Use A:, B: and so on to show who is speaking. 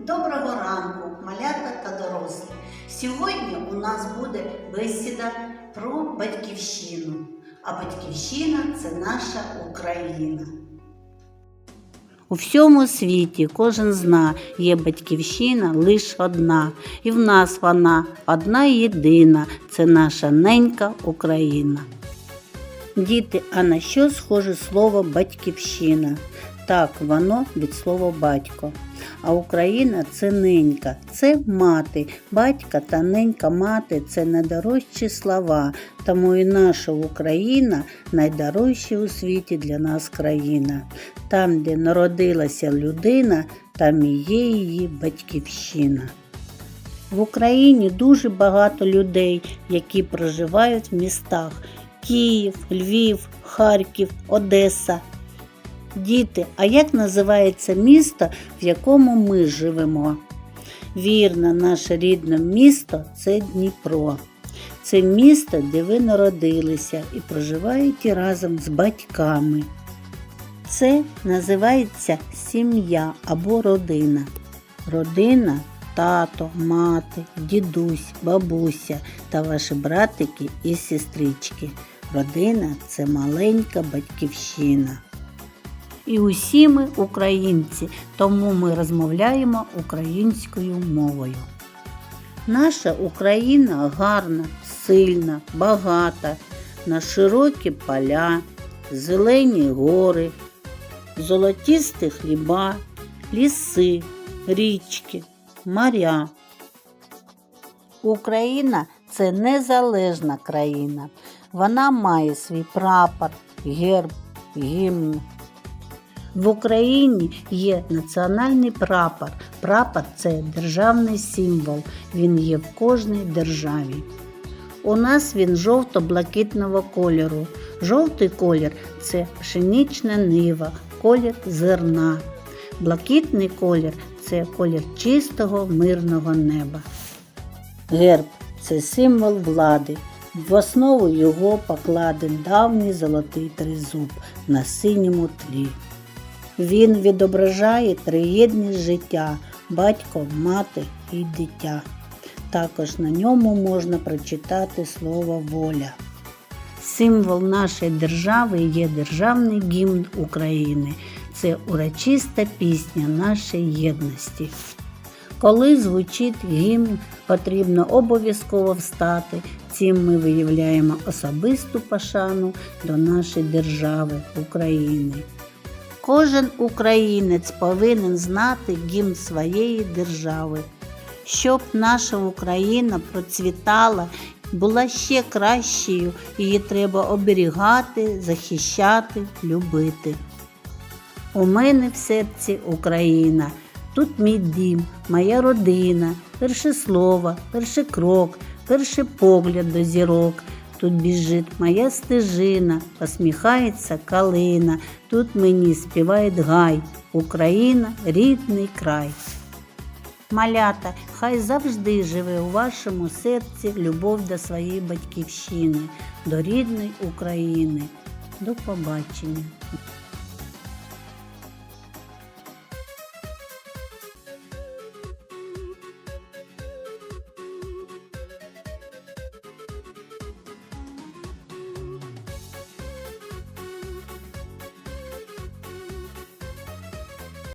A: Доброго ранку, малята та дорослі. Сьогодні у нас буде бесіда про батьківщину. А батьківщина це наша Україна. У всьому світі кожен зна, є батьківщина лише одна, і в нас вона одна єдина, це наша ненька Україна. Діти, а на що схоже слово батьківщина? Так, воно від слова батько. А Україна це ненька, це мати. Батька та ненька мати це найдорожчі слова. Тому і наша Україна найдорожча у світі для нас країна. Там, де народилася людина, там і є її батьківщина. В Україні дуже багато людей, які проживають в містах Київ, Львів, Харків, Одеса. Діти, а як називається місто, в якому ми живемо? Вірно, наше рідне місто це Дніпро. Це місто, де ви народилися і проживаєте разом з батьками. Це називається сім'я або родина. Родина тато, мати, дідусь, бабуся та ваші братики і сестрички. Родина це маленька батьківщина. І усі ми українці, тому ми розмовляємо українською мовою. Наша Україна гарна, сильна, багата, на широкі поля, зелені гори, золотісті хліба, ліси, річки, моря. Україна це незалежна країна. Вона має свій прапор, герб, гімн. В Україні є національний прапор. Прапор це державний символ. Він є в кожній державі. У нас він жовто-блакитного кольору. Жовтий колір це пшенична нива, колір зерна. Блакитний колір це колір чистого мирного неба. Герб це символ влади. В основу його покладен давній золотий тризуб на синьому тлі. Він відображає триєдність життя батько, мати і дитя. Також на ньому можна прочитати слово воля. Символ нашої держави є державний гімн України. Це урочиста пісня нашої єдності. Коли звучить гімн, потрібно обов'язково встати. Цим ми виявляємо особисту пошану до нашої держави України. Кожен українець повинен знати гімн своєї держави. Щоб наша Україна процвітала, була ще кращою, її треба оберігати, захищати, любити. У мене в серці Україна. Тут мій дім, моя родина, перше слово, перший крок, перший погляд до зірок. Тут біжить моя стежина, посміхається калина. Тут мені співає гай, Україна, рідний край. Малята, хай завжди живе у вашому серці любов до своєї батьківщини, до рідної України. До побачення.